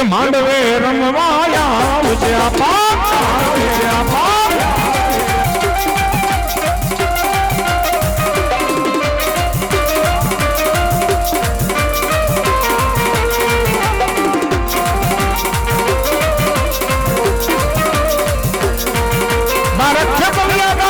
એ માંડવે રમવા આવજે આપા આવજે આપા મારા છપલિયા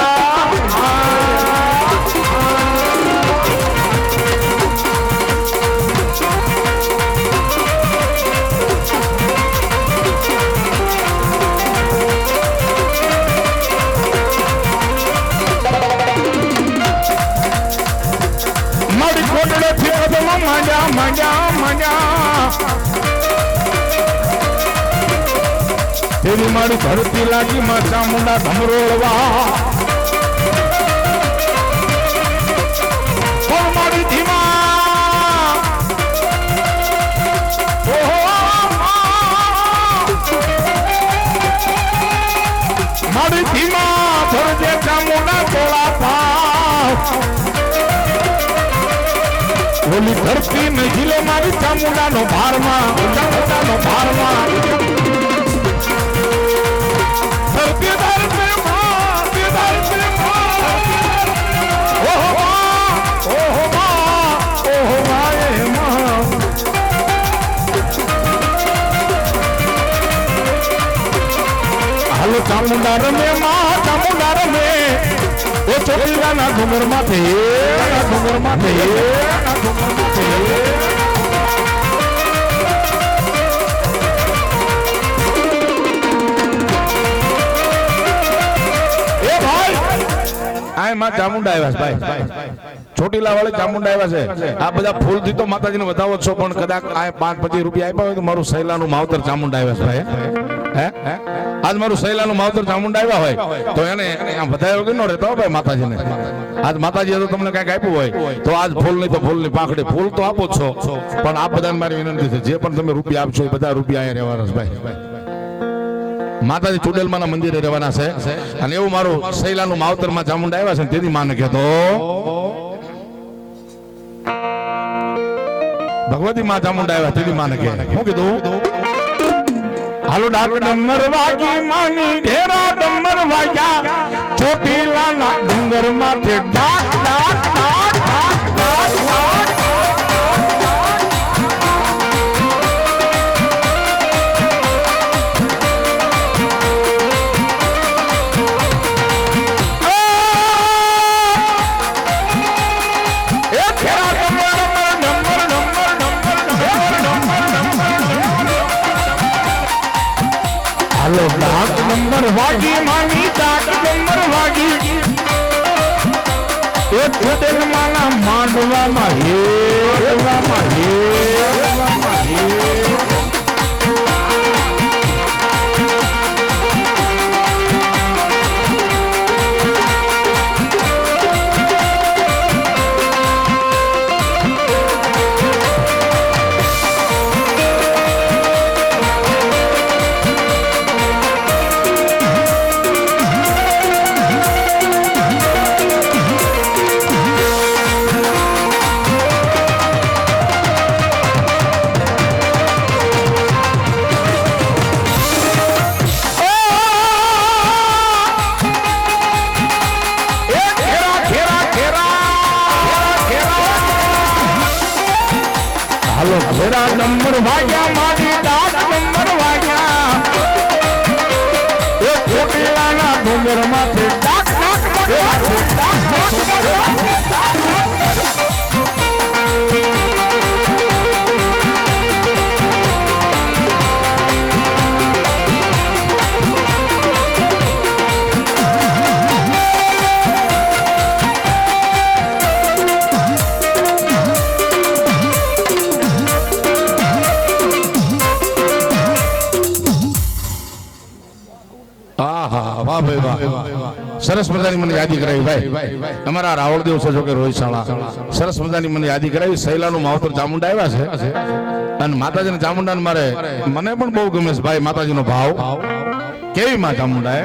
મજા મજા મજા. તેરી મારી ધરતી લાગી માચા ચામુંડા ધમરોળવા. ધરતી ને જિલ્લો મારી ચામુંડાનો ભારમાં ચામુંડાનો ભારમાં ધરતી ધરતી માં, ધરતી ધરતી માં. ઓહો માં, ઓહો માં, ઓહો માં, એ માં. હાલો ચામુંડા રમે માં ચામુંડા રમે ચોટીલાના ડુંગર માથે ડુંગર માથે ચામુંડા આવ્યા છે, ભાઈ. ચોટીલા ચામુંડા આવ્યા છે. આ બધા ફૂલથી તો માતાજીને વધાવો છો, પણ કદાચ આ પાંચ પચીસ રૂપિયા આપ્યા હોય તો મારું સૈલાનું માવતર ચામુંડા છે આજ મારું સૈલાનું માવતર ચામુંડા આવ્યા હોય તો એને આમ વધારે વગર ન રહેતો ભાઈ માતાજીને. આજ માતાજીએ તો તમને કંઈક આપ્યું હોય તો આજ ફૂલ નહીં તો ફૂલની પાંખડી ફૂલ તો આપો છો. પણ આ બધાને મારી વિનંતી છે જે પણ તમે રૂપિયા આપશો એ બધા રૂપિયા અહીંયા રહેવાના ભાઈ. માતાજી ચુડેલમાના મંદિરે રહેવાના છે. અને એવું મારું સૈલાનું માવતરમાં ચામુંડા આવ્યા છે તેથી માને કહેતો ભગવતી માં ચામુંડા આવ્યા તેથી માને કહે. શું કીધું હાલો ડાક ડમર વાગી માની ઢેરા ડમર વાગ્યા. ચોટીલાના ડુંગર માથે ડાક ડાક ડાક ડાક વાગી માની ડાક નંબર વાગી. એ ફૂટેલ માના માંડવામાં હે હેવામાં હે એ நம்ம பாக்கியமா સરસ મજાની મને યાદી કરાવી, ભાઈ. અમારા રાવળદેવ છે, જો કે રોહિત શાળા. સરસ મજાની મને યાદી કરાવી. સૈલાનું માવતર ચામુંડા આવ્યા છે. અને માતાજીને ચામુંડા મારે મને પણ બહુ ગમે છે, ભાઈ, માતાજીનો ભાવ. કેવી માં ચામુંડા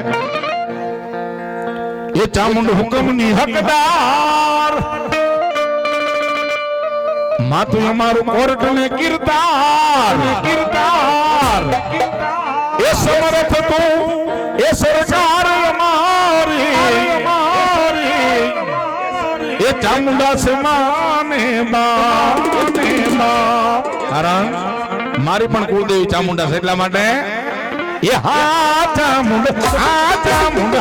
એ ચામુંડ હુકમની હકદાર. માતું અમારું કોર્ટ ને કિરદાર કિરદાર એ સમર્થ તું, એ સરકાર અમારી એ ચામુંડા છે માને મારી પણ કુળદેવી ચામુંડા છે એટલા માટે, એ હા ચામુંડ હા ચામુંડ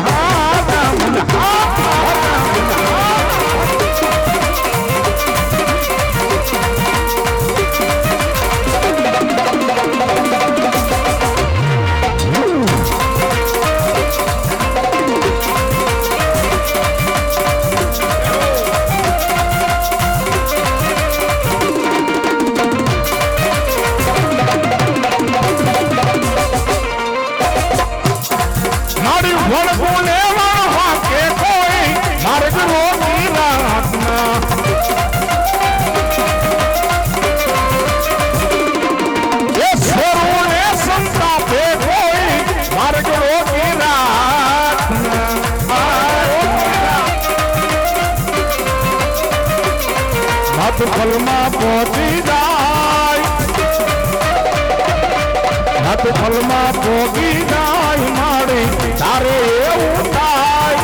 હાથ ફલમાં પોગી જાય મારે તારે એવું થાય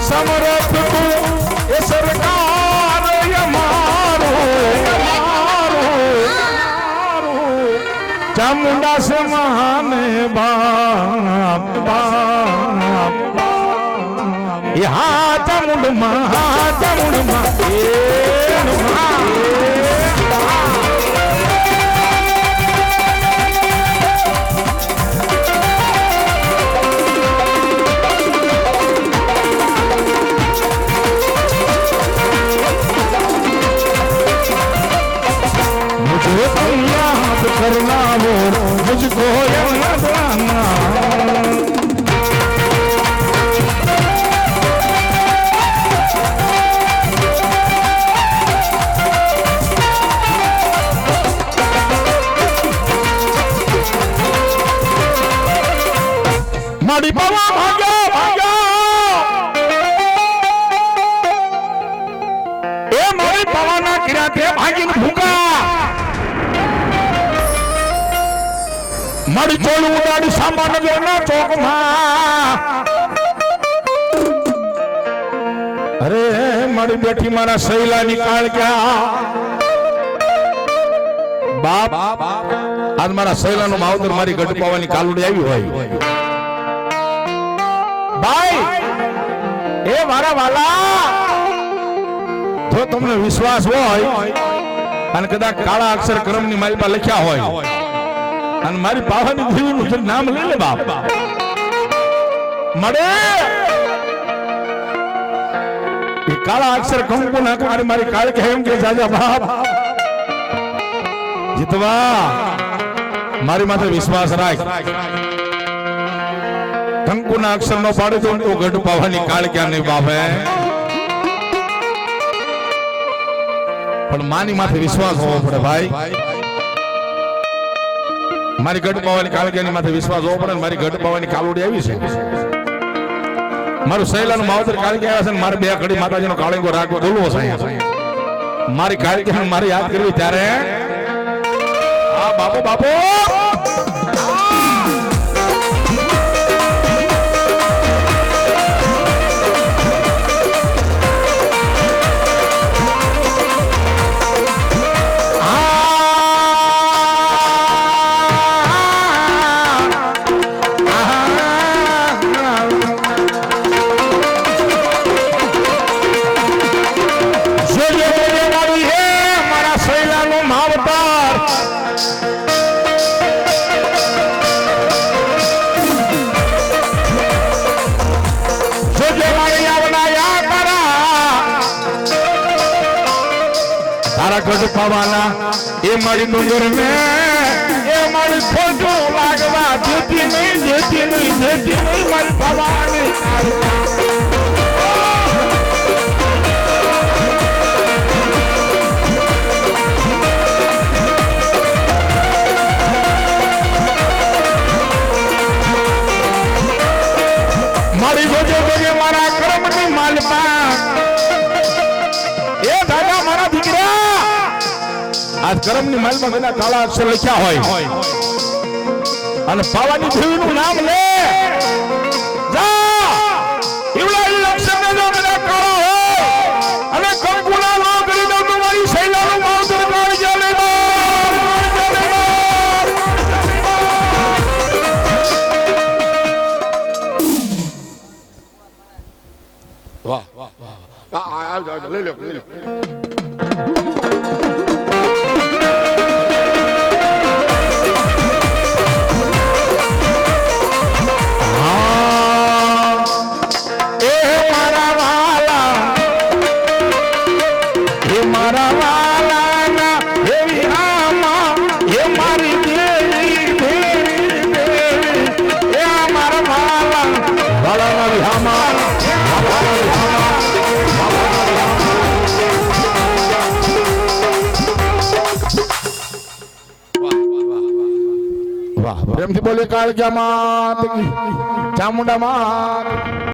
સમરથ તું એ સરકાર અમારો અમારો ચામુંડા સમાને બાપ બાપ એ હા ચામુંડમાં હા ચામુંડમાં મારી પાવા ભાગ્યો ભાગ્યો! એ મારી બાવાના કિરાતે ભાગીને ભૂકા. મારી ચોળું ઉડાડી સામાન જોના ચોકમાં. અરે મારી બેઠી મારા સૈલાની કાળ ક્યાં? બાપ, આજ મારા સૈલાનો માવતર મારી ગઢ પાવાની કાલુડી આવી હોય. મારા વાલા. જો તમને વિશ્વાસ હોય અને કદાચ કાળા અક્ષર ક્રમની મારી પાસે લખ્યા હોય અને મારી પાવાની દેવીનું જે નામ લઈ લે બાપ. મળે? એ કાળા અક્ષર કંકુ નાખવાની મારી કાળ કે એમ કે, જાજા બાપ, જીતવા. મારી માથે વિશ્વાસ રાખ. કંકુના અક્ષર નો પાડે તો ગઢ પાવાની કાળ ક્યાં નહીં બાપે પણ માની માથે વિશ્વાસ હોવો પડે ભાઈ. મારી ગઢ પાવાની કાળગીયાની માથે વિશ્વાસ હોવો પડે મારી ગઢ પાવાની કાલુડી આવી છે. મારું સહેલાનું માવતર કાળગી આવ્યા છે મારે બે ઘડી માતાજીનો કાળીંગો રાખવો બોલવો છે. મારી કાળગી મારી યાદ કરવી ત્યારે? આ બાપો બાપો! મારા ગઢ પાવાના. એ મારી ડુંગર મે એ મારી ખોટું લાગવા જેતી નહીં જેતી નહીં જેતી નહીં મારી ભવાની કરમની માલમાં એના કાળા અક્ષર લખ્યા હોય અને પાવાની દેવીનું નામ લે વાહ વાહ વાહ લઈ લો લઈ લો પ્રેમથી બોલે કાળજા માં ચામુંડા માં